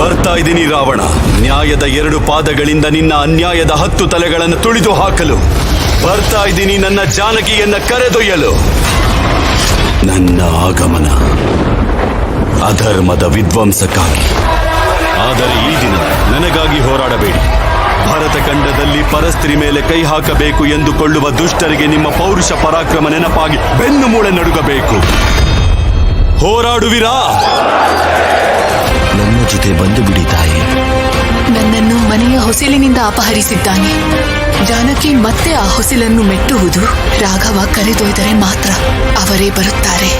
ಬರ್ತಾ ಇದ್ದೀನಿ ರಾವಣ. ನ್ಯಾಯದ ಎರಡು ಪಾದಗಳಿಂದ ನಿನ್ನ ಅನ್ಯಾಯದ ಹತ್ತು ತಲೆಗಳನ್ನು ತುಳಿದು ಹಾಕಲು. ಬರ್ತಾ ಇದ್ದೀನಿ ನನ್ನ ಜಾನಕಿಯನ್ನ ಕರೆದೊಯ್ಯಲು. ನನ್ನ ಆಗಮನ ಅಧರ್ಮದ ವಿಧ್ವಂಸಕ್ಕಾಗಿ. ಆದರೆ ಈ ದಿನ ನನಗಾಗಿ ಹೋರಾಡಬೇಡಿ. ಭಾರತ ಖಂಡದಲ್ಲಿ ಪರಸ್ತ್ರೀ ಮೇಲೆ ಕೈ ಹಾಕಬೇಕು ಎಂದುಕೊಳ್ಳುವ ದುಷ್ಟರಿಗೆ ನಿಮ್ಮ ಪೌರುಷ ಪರಾಕ್ರಮ ನೆನಪಾಗಿ ಬೆನ್ನು ಮೂಳೆ ನಡುಗಬೇಕು. ಹೋರಾಡುವಿರಾ? ಜೊತೆ ಬಂದು ಬಿಡಿ ನನ್ನನ್ನು ಮನೆಯ ಹೊಸಿಲಿನಿಂದ ಅಪಹರಿಸಿದ್ದಾನೆ. ಜಾನಕಿ ಮತ್ತೆ ಆ ಹೊಸಿಲನ್ನು ಮೆಟ್ಟುವುದು ರಾಘವ ಕರೆದೊಯ್ದರೆ ಮಾತ್ರ ಅವರೇ ಬರುತ್ತಾರೆ.